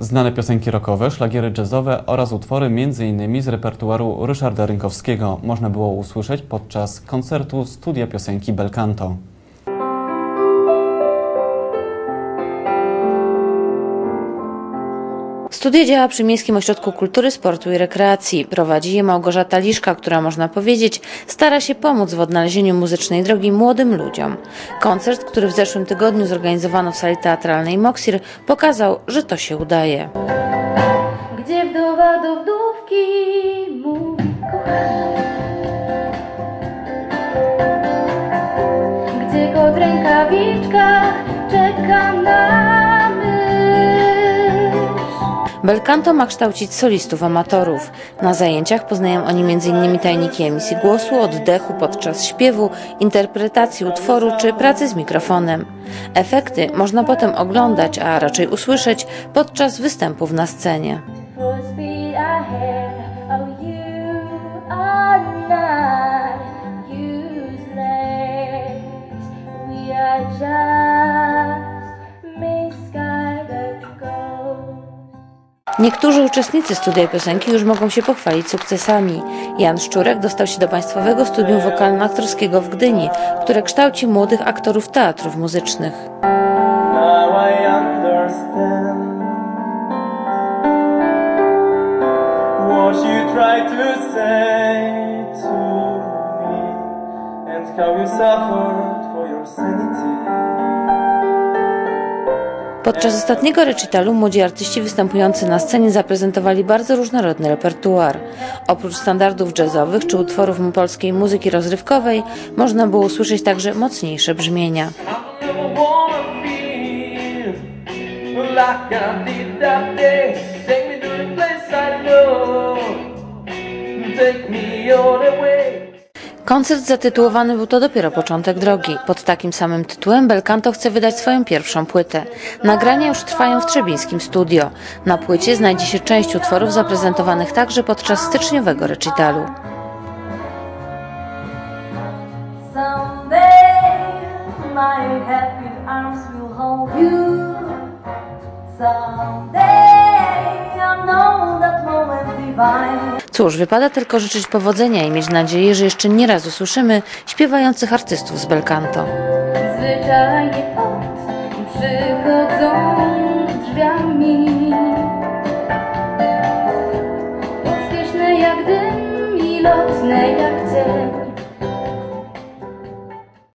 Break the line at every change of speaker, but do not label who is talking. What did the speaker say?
Znane piosenki rockowe, szlagiery jazzowe oraz utwory m.in. z repertuaru Ryszarda Rynkowskiego można było usłyszeć podczas koncertu Studia Piosenki Belcanto.
Studio działa przy Miejskim Ośrodku Kultury, Sportu i Rekreacji. Prowadzi je Małgorzata Liszka, która można powiedzieć stara się pomóc w odnalezieniu muzycznej drogi młodym ludziom. Koncert, który w zeszłym tygodniu zorganizowano w sali teatralnej Moksir, pokazał, że to się udaje.
Gdzie wdowa do wdówki mówi kochanie
Belcanto ma kształcić solistów amatorów. Na zajęciach poznają oni m.in. tajniki emisji głosu, oddechu podczas śpiewu, interpretacji utworu czy pracy z mikrofonem. Efekty można potem oglądać, a raczej usłyszeć podczas występów na scenie. Niektórzy uczestnicy studia piosenki już mogą się pochwalić sukcesami. Jan Szczurek dostał się do Państwowego Studium Wokalno-Aktorskiego w Gdyni, które kształci młodych aktorów teatrów muzycznych.
How you suffered for your sanity.
Podczas ostatniego recitalu młodzi artyści występujący na scenie zaprezentowali bardzo różnorodny repertuar. Oprócz standardów jazzowych czy utworów polskiej muzyki rozrywkowej, można było usłyszeć także mocniejsze brzmienia.
Take me all the way.
Koncert zatytułowany był to dopiero początek drogi. Pod takim samym tytułem Belcanto chce wydać swoją pierwszą płytę. Nagrania już trwają w Trzebińskim Studio. Na płycie znajdzie się część utworów zaprezentowanych także podczas styczniowego recitalu.
Someday
Cóż, wypada tylko życzyć powodzenia i mieć nadzieję, że jeszcze nie raz usłyszymy śpiewających artystów z Belcanto.
Zwyczajnie od przychodzą drzwiami. Pospieszne jak dym i lotne jak